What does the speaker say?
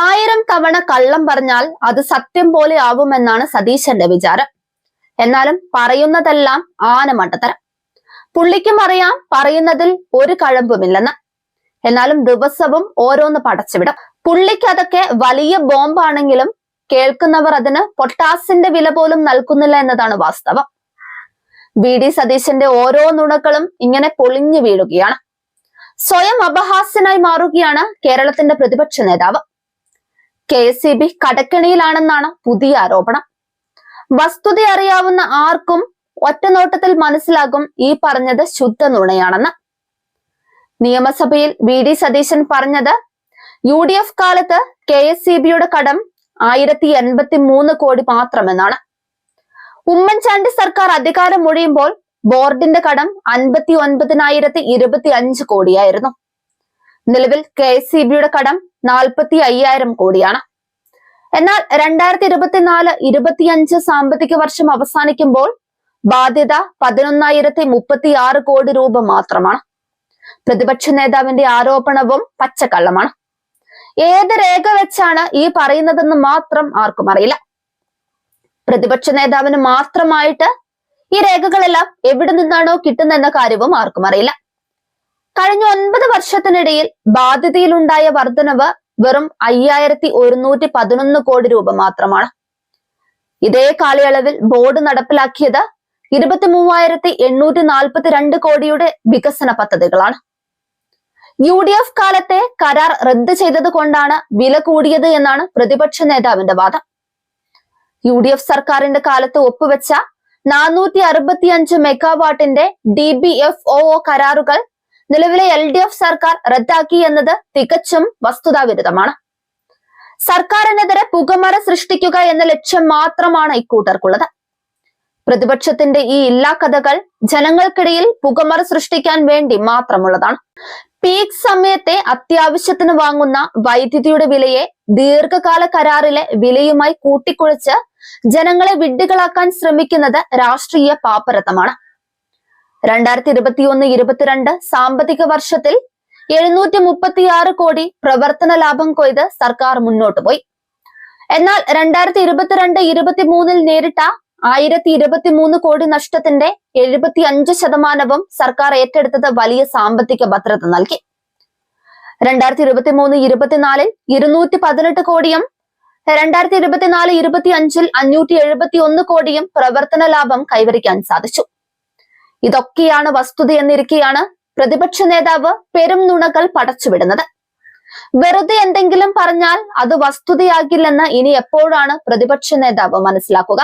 ആയിരം തവണ കള്ളം പറഞ്ഞാൽ അത് സത്യം പോലെ ആവുമെന്നാണ് സതീശന്റെ വിചാരം. എന്നാലും പറയുന്നതെല്ലാം ആനമണ്ടത്തരം പുള്ളിക്കും അറിയാം പറയുന്നതിൽ ഒരു കഴമ്പുമില്ലെന്ന്. എന്നാലും ദിവസവും ഓരോന്ന് പടച്ചുവിടും. പുള്ളിക്ക് അതൊക്കെ വലിയ ബോംബാണെങ്കിലും കേൾക്കുന്നവർ അതിന് പൊട്ടാസിന്റെ വില പോലും നൽകുന്നില്ല എന്നതാണ് വാസ്തവം. വി ഡി സതീശന്റെ ഓരോ നുണകളും ഇങ്ങനെ പൊളിഞ്ഞു വീഴുകയാണ്. സ്വയം അപഹാസ്യനായി മാറുകയാണ് കേരളത്തിന്റെ പ്രതിപക്ഷ നേതാവ്. കെ സി ബി കടക്കണിയിലാണെന്നാണ് പുതിയ ആരോപണം. വസ്തുത അറിയാവുന്ന ആർക്കും ഒറ്റനോട്ടത്തിൽ മനസ്സിലാകും ഈ പറഞ്ഞത് ശുദ്ധ നുണയാണെന്ന്. നിയമസഭയിൽ വി ഡി സതീശൻ പറഞ്ഞത് യു ഡി എഫ് കാലത്ത് കെ എസ് സി ബിയുടെ കടം ആയിരത്തി എൺപത്തി മൂന്ന് കോടി മാത്രമെന്നാണ്. ഉമ്മൻചാണ്ടി സർക്കാർ അധികാരം ഒഴിയുമ്പോൾ ബോർഡിന്റെ കടം അൻപത്തി ഒൻപതിനായിരത്തി ഇരുപത്തി അഞ്ച് കോടിയായിരുന്നു. നിലവിൽ കെ എസ് സി ബിയുടെ കടം നാൽപ്പത്തി അയ്യായിരം കോടിയാണ്. എന്നാൽ രണ്ടായിരത്തി ഇരുപത്തിനാല് ഇരുപത്തിയഞ്ച് സാമ്പത്തിക വർഷം അവസാനിക്കുമ്പോൾ ബാധ്യത പതിനൊന്നായിരത്തി മുപ്പത്തി ആറ് കോടി രൂപ മാത്രമാണ്. പ്രതിപക്ഷ നേതാവിന്റെ ആരോപണവും പച്ചക്കള്ളമാണ്. ഏത് രേഖ വെച്ചാണ് ഈ പറയുന്നതെന്ന് മാത്രം ആർക്കും അറിയില്ല. പ്രതിപക്ഷ നേതാവിന് മാത്രമായിട്ട് ഈ രേഖകളെല്ലാം എവിടെ നിന്നാണോ കിട്ടുന്നെന്ന കാര്യവും ആർക്കും അറിയില്ല. കഴിഞ്ഞ ഒൻപത് വർഷത്തിനിടയിൽ ബാധ്യതയിലുണ്ടായ വർധനവ് വെറും അയ്യായിരത്തി ഒരുന്നൂറ്റി പതിനൊന്ന് കോടി രൂപ മാത്രമാണ്. ഇതേ കാലയളവിൽ ബോർഡ് നടപ്പിലാക്കിയത് ഇരുപത്തി മൂവായിരത്തി എണ്ണൂറ്റി നാൽപ്പത്തി രണ്ട് കോടിയുടെ വികസന പദ്ധതികളാണ്. യു ഡി എഫ് കാലത്തെ കരാർ റദ്ദ് ചെയ്തത് കൊണ്ടാണ് വില കൂടിയത് എന്നാണ് പ്രതിപക്ഷ നേതാവിന്റെ വാദം. യു ഡി എഫ് സർക്കാരിന്റെ കാലത്ത് ഒപ്പുവെച്ച നാനൂറ്റി അറുപത്തി അഞ്ച് മെഗാവാട്ടിന്റെ ഡി ബി എഫ് ഒ കരാറുകൾ നിലവിലെ എൽ ഡി എഫ് സർക്കാർ റദ്ദാക്കി എന്നത് തികച്ചും വസ്തുതാവിരുദ്ധമാണ്. സർക്കാരിനെതിരെ പുകമറ സൃഷ്ടിക്കുക എന്ന ലക്ഷ്യം മാത്രമാണ് ഇക്കൂട്ടർക്കുള്ളത്. പ്രതിപക്ഷത്തിന്റെ ഈ ഇല്ലാ കഥകൾ ജനങ്ങൾക്കിടയിൽ പുകമറ സൃഷ്ടിക്കാൻ വേണ്ടി മാത്രമുള്ളതാണ്. പീക്ക് സമയത്തെ അത്യാവശ്യത്തിന് വാങ്ങുന്ന വൈദ്യുതിയുടെ വിലയെ ദീർഘകാല കരാറിലെ വിലയുമായി കൂട്ടിക്കുഴച്ച് ജനങ്ങളെ വിഡ്ഢികളാക്കാൻ ശ്രമിക്കുന്നത് രാഷ്ട്രീയ പാപ്പരത്തമാണ്. രണ്ടായിരത്തി ഇരുപത്തിയൊന്ന് ഇരുപത്തിരണ്ട് സാമ്പത്തിക വർഷത്തിൽ എഴുന്നൂറ്റി മുപ്പത്തിയാറ് കോടി പ്രവർത്തന ലാഭം കൊയ്ത് സർക്കാർ മുന്നോട്ട് പോയി. എന്നാൽ രണ്ടായിരത്തി ഇരുപത്തിരണ്ട് ഇരുപത്തിമൂന്നിൽ നേരിട്ട ആയിരത്തി ഇരുപത്തി മൂന്ന് കോടി നഷ്ടത്തിന്റെ എഴുപത്തി അഞ്ച് ശതമാനവും സർക്കാർ ഏറ്റെടുത്തത് വലിയ സാമ്പത്തിക ഭദ്രത നൽകി. രണ്ടായിരത്തി ഇരുപത്തി മൂന്ന് ഇരുപത്തിനാലിൽ ഇരുന്നൂറ്റി പതിനെട്ട് കോടിയും രണ്ടായിരത്തി ഇരുപത്തിനാല് ഇരുപത്തി അഞ്ചിൽ അഞ്ഞൂറ്റി എഴുപത്തി ഒന്ന് കോടിയും പ്രവർത്തന ലാഭം കൈവരിക്കാൻ സാധിച്ചു. ഇതൊക്കെയാണ് വസ്തുത എന്നിരിക്കെയാണ് പ്രതിപക്ഷ നേതാവ് പെരും നുണകൾ പടച്ചുവിടുന്നത്. വെറുതെ എന്തെങ്കിലും പറഞ്ഞാൽ അത് വസ്തുതയാകില്ലെന്ന് ഇനി എപ്പോഴാണ് പ്രതിപക്ഷ നേതാവ് മനസ്സിലാക്കുക?